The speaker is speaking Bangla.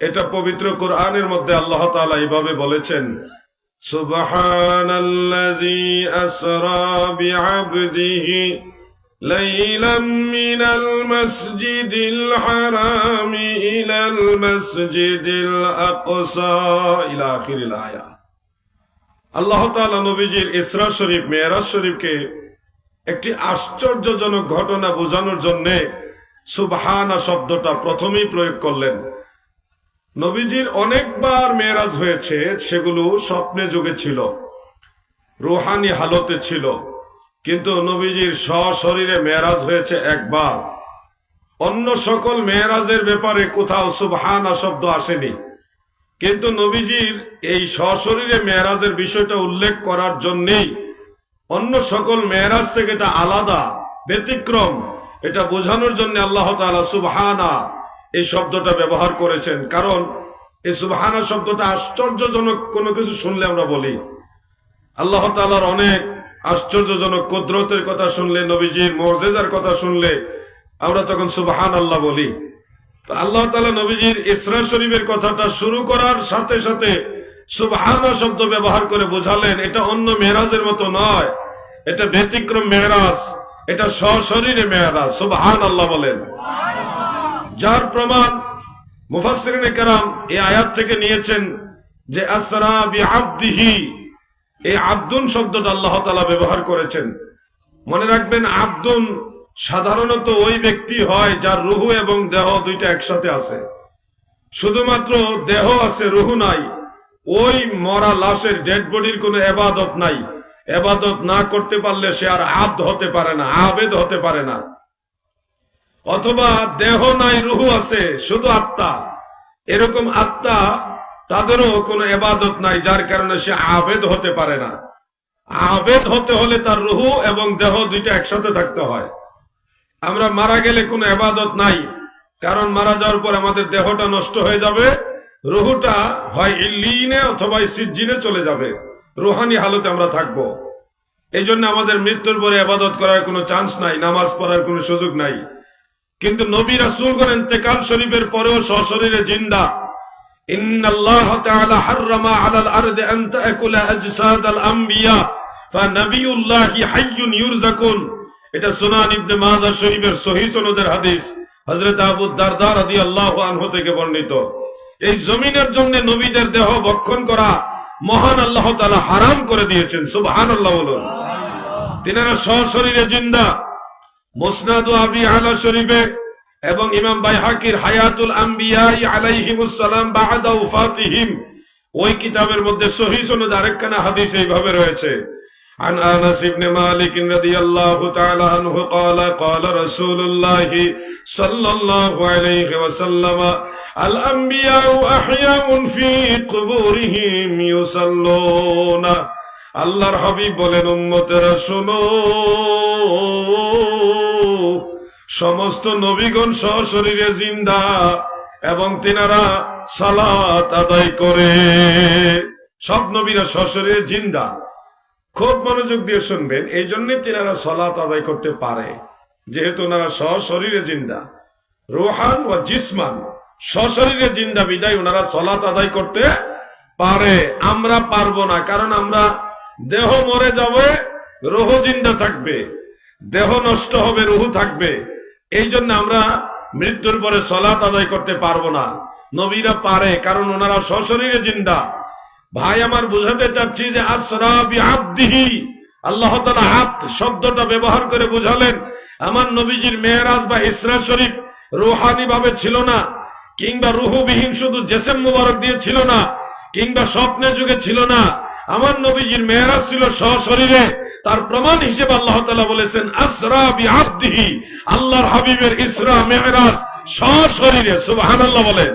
এটা পবিত্র কোরআনের মধ্যে আল্লাহ তাআলা এইভাবে বলেছেন সুবহানাল্লাযী আসরা বিআবদিহি ليلا من المسجد الحرام إلى المسجد الأقصى إلى آخر الآية আল্লাহ তাআলা নবীজির ইসরা শরীফ মেয়েরাজ শরীফকে একটি আশ্চর্যজনক ঘটনা বোঝানোর জন্যে সুবহানা শব্দটা প্রথমেই প্রয়োগ করলেন নবীজির অনেকবার মেয়েরাজ হয়েছে, সেগুলো স্বপ্নে যুগে ছিল, রুহানি হালতে ছিল। কিন্তু নবীজির সশরীরে মেয়েরাজ হয়েছে একবার। অন্য সকল মেয়েরাজের ব্যাপারে কোথাও সুবহানা শব্দ আসেনি। কিন্তু নবীজির এই সশরীরে মেয়েরাজের বিষয়টা উল্লেখ করার জন্যেই অন্য সকল মেয়েরাজ থেকে এটা আলাদা, ব্যতিক্রম। এটা বোঝানোর জন্য আল্লাহ তাআলা সুবহানা এই শব্দটা ব্যবহার করেছেন। কারণ এই সুবহানা শব্দটা আশ্চর্যজনক কোনো কিছু শুনলে আমরা বলি। আল্লাহ তাআলার অনেক আশ্চর্যজনক কুদরতের কথা শুনলে, নবীজির মর্যাদার কথা শুনলে আমরা তখন সুবহান আল্লাহ বলি। তো আল্লাহ তালা নবীজির ইসরা শরীফের কথাটা শুরু করার সাথে সাথে সুবহানা শব্দ ব্যবহার করে বোঝালেন, এটা অন্য মেহরাজের মতো নয়। এটা ব্যতিক্রম মেহরাজ এটা সশরীরে মেহরাজ সুবহান আল্লাহ বলেন। যার প্রমাণ মুফাসসিরিনে কেরাম এই আয়াত থেকে নিয়েছেন যে, আসরা এই আব্দুন শব্দটা আল্লাহ তালা ব্যবহার করেছেন। মনে রাখবেন, আব্দুন সাধারণত ওই ব্যক্তি হয় যার রুহু এবং দেহ দুইটা একসাথে আছে। শুধুমাত্র দেহ আছে, রুহু নাই। ওই মরা লাশের ডেড বডির কোনো এবাদত নাই। এবাদত না করতে পারলে সে আর আব্দ হতে পারে না, আবেদ হতে পারে না। অথবা দেহ নাই, রুহু আছে, শুধু আত্মা। এরকম আত্মা তাদেরও কোনো এবাদত নাই, যার কারণে সে আবেদ হতে পারে না। আবেদ হতে হলে তার রুহু এবং দেহ দুইটা একসাথে থাকতে হয়। আমরা মারা গেলে কোনো এবাদত নাই, কারণ মারা যাওয়ার পর আমাদের দেহটা নষ্ট হয়ে যাবে, রুহুটা হয় ইল্লিনে অথবা সিজ্জিনে চলে যাবে। রুহানি হালতে আমরা থাকব। এই জন্য আমাদের মৃত্যুর পরে আবাদত করার কোনো চান্স নাই, নামাজ পড়ার কোনো সুযোগ নাই। কিন্তু নবী রাসুল করেন তেকাল শরীফের পরেও সশরীরে জিন্দা। ইন্নাল্লাহ তাআলা হাররামা আলাল আরদি আন তাকুলা আজসাদাল আমবিয়া। হাইয়ুন ইউরযাকুন এটা সুনান ইবনে মাজাহ শরীফের সহিহ সনদের হাদিস। হযরত আবু দারদা রাদিয়াল্লাহু আনহু থেকে বর্ণিত। এই জমিনের জন্য নবীদের দেহ ভক্ষণ করা মহান আল্লাহ তাআলা হারাম করে দিয়েছেন। সুবহানাল্লাহ বলুন। তিনারা সশরীরে জিন্দা। মুসনাদ আবি আলা শরীফে এবং ইমাম বাইহাকির হায়াতুল আম্বিয়াই আলাইহিমুস সালাম বাদা উফাতিহিম ওই কিতাবের মধ্যে সহি সনদ আরেকখানা হাদিস এইভাবে রয়েছে عن انس بن مالك رضي الله تعالى عنه قال قال رسول الله صلى الله عليه وسلم الانبياء احياء في قبورهم يصلون আল্লাহর হাবিব বলেন উম্মতেরা শোনো সমস্ত নবীগণ সশরীরে জিন্দা এবং তিনারা সালাত আদায় করে। সব নবীরা সশরীরে জিন্দা। খুব মনোযোগ দিয়ে শুনবেন এই জন্য তিনারা সলাত আদায় করতে পারে। যেহেতু ওনারা সশরীরে জিন্দা। রোহান ও জিসমান সশরীরে জিন্দা বিদায় ওনারা সলাত আদায় করতে পারে। আমরা পারব না, কারণ আমরা দেহ মরে যাবে, রোহ জিন্দা থাকবে। দেহ নষ্ট হবে, রুহু থাকবে। এই জন্য আমরা মৃত্যুর পরে সলাত আদায় করতে পারব না। নবীরা পারে, কারণ ওনারা সশরীরে জিন্দা। ভাই, আমার বুঝাতে চাচ্ছি যে আসরা বিআবদিহি আল্লাহ হাত শব্দটা ব্যবহার করে বুঝালেন। আমার নবীজির মেয়েরাজ বা ইসরা শরীফ রুহানি ভাবে ছিল না, কিংবা রুহুবিহীন শুধু জেসেম মুবারক দিয়ে ছিল না, কিংবা স্বপ্নে যুগে ছিল না। আমার নবীজির মেয়েরাজ ছিল সশরীরে। তার প্রমাণ হিসেবে আল্লাহ তালা বলেছেন আসরা বিআবদিহি আল্লাহর হাবিবের ইসরা মেহরাজ সশরীরে সুবাহ বলেন।